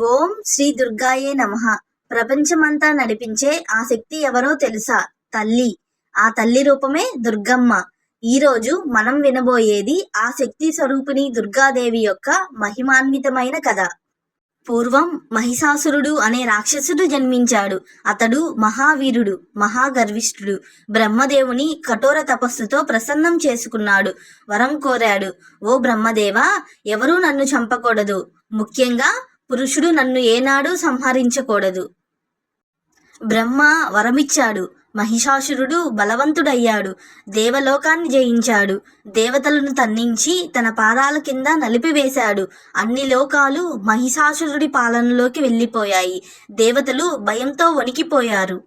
ఓం శ్రీ దుర్గాయే నమః. ప్రపంచమంతా నడిపించే ఆ శక్తి ఎవరో తెలుసా? తల్లి. ఆ తల్లి రూపమే దుర్గమ్మ. ఈ రోజు మనం వినబోయేది ఆ శక్తి స్వరూపిణి దుర్గాదేవి యొక్క మహిమాన్వితమైన కథ. పూర్వం మహిషాసురుడు అనే రాక్షసుడు జన్మించాడు. అతడు మహావీరుడు మహాగర్విష్ఠుడు. బ్రహ్మదేవుని కఠోర తపస్సుతో ప్రసన్నం చేసుకున్నాడు. వరం కోరాడు ఓ బ్రహ్మదేవా ఎవరూ నన్ను చంపకూడదు. ముఖ్యంగా పురుషుడు నన్ను ఏనాడూ సంహరించకూడదు. బ్రహ్మ వరమిచ్చాడు. మహిషాసురుడు బలవంతుడయ్యాడు. దేవలోకాన్ని జయించాడు. దేవతలను తన్నించి తన పాదాల కింద నలిపివేశాడు. అన్ని లోకాలు మహిషాసురుడి పాలనలోకి వెళ్ళిపోయాయి. దేవతలు భయంతో వణికిపోయారు.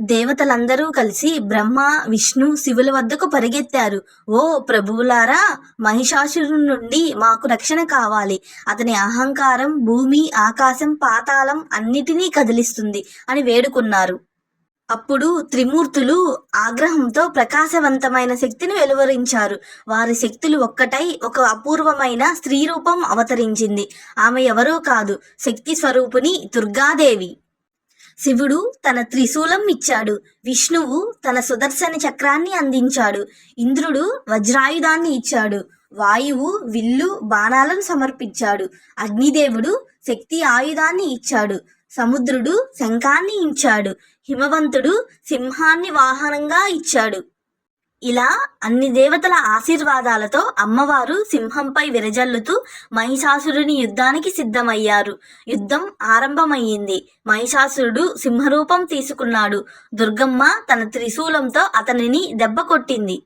దేవతలందరూ కలిసి బ్రహ్మ విష్ణు శివుల వద్దకు పరిగెత్తారు. ఓ ప్రభువులారా మహిషాసురు నుండి మాకు రక్షణ కావాలి. అతని అహంకారం భూమి ఆకాశం పాతాళం అన్నిటినీ కదిలిస్తుంది అని వేడుకున్నారు. అప్పుడు త్రిమూర్తులు ఆగ్రహంతో ప్రకాశవంతమైన శక్తిని వెలువరించారు. వారి శక్తులు ఒక్కటై ఒక అపూర్వమైన స్త్రీ రూపం అవతరించింది. ఆమె ఎవరో కాదు శక్తి స్వరూపిణి దుర్గాదేవి. శివుడు తన త్రిశూలం ఇచ్చాడు. విష్ణువు తన సుదర్శన చక్రాన్ని అందించాడు. ఇంద్రుడు వజ్రాయుధాన్ని ఇచ్చాడు. వాయువు విల్లు బాణాలను సమర్పించాడు. అగ్నిదేవుడు శక్తి ఆయుధాన్ని ఇచ్చాడు. సముద్రుడు శంఖాన్ని ఇచ్చాడు. హిమవంతుడు సింహాన్ని వాహనంగా ఇచ్చాడు. ఇలా అన్ని దేవతల ఆశీర్వాదాలతో అమ్మవారు సింహంపై విరజల్లుతూ మహిషాసురుని యుద్ధానికి సిద్ధమయ్యారు. యుద్ధం ఆరంభమయ్యింది. మహిషాసురుడు సింహరూపం తీసుకున్నాడు. దుర్గమ్మ తన త్రిశూలంతో అతనిని దెబ్బ కొట్టింది.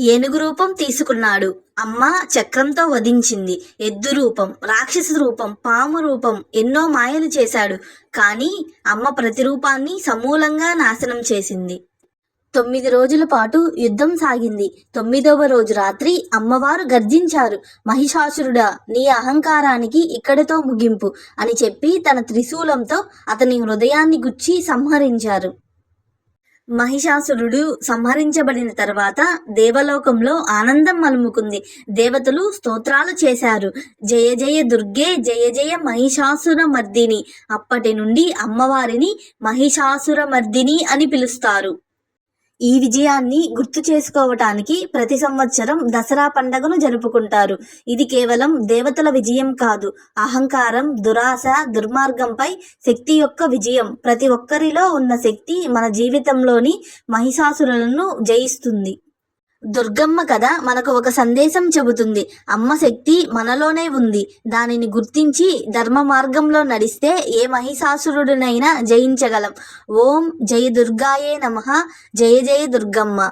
ఏనుగు రూపం తీసుకున్నాడు. అమ్మ చక్రంతో వధించింది. ఎద్దు రూపం రాక్షస రూపం పాము రూపం ఎన్నో మాయలు చేశాడు. కానీ అమ్మ ప్రతిరూపాన్ని సమూలంగా నాశనం చేసింది. తొమ్మిది రోజుల పాటు యుద్ధం సాగింది. తొమ్మిదవ రోజు రాత్రి అమ్మవారు గర్జించారు. మహిషాసురుడా నీ అహంకారానికి ఇక్కడితో ముగింపు అని చెప్పి తన త్రిశూలంతో అతని హృదయాన్ని గుచ్చి సంహరించారు. మహిషాసురుడు సంహరించబడిన తర్వాత దేవలోకంలో ఆనందం అలుముకుంది. దేవతలు స్తోత్రాలు చేశారు. జయ జయ దుర్గే జయ జయ మహిషాసుర మర్దిని అప్పటి నుండి అమ్మవారిని మహిషాసుర మర్దిని అని పిలుస్తారు. ఈ విజయాన్ని గుర్తు చేసుకోవటానికి ప్రతి సంవత్సరం దసరా పండుగను జరుపుకుంటారు. ఇది కేవలం దేవతల విజయం కాదు. అహంకారం దురాశ దుర్మార్గంపై శక్తి యొక్క విజయం. ప్రతి ఒక్కరిలో ఉన్న శక్తి మన జీవితంలోని మహిషాసురులను జయిస్తుంది. దుర్గమ్మ కథ మనకు ఒక సందేశం చెబుతుంది. అమ్మ శక్తి మనలోనే ఉంది. దానిని గుర్తించి ధర్మ మార్గంలో నడిస్తే ఏ మహిషాసురుడినైనా జయించగలం. ఓం జయ దుర్గాయే నమః. జయ జయ దుర్గమ్మ.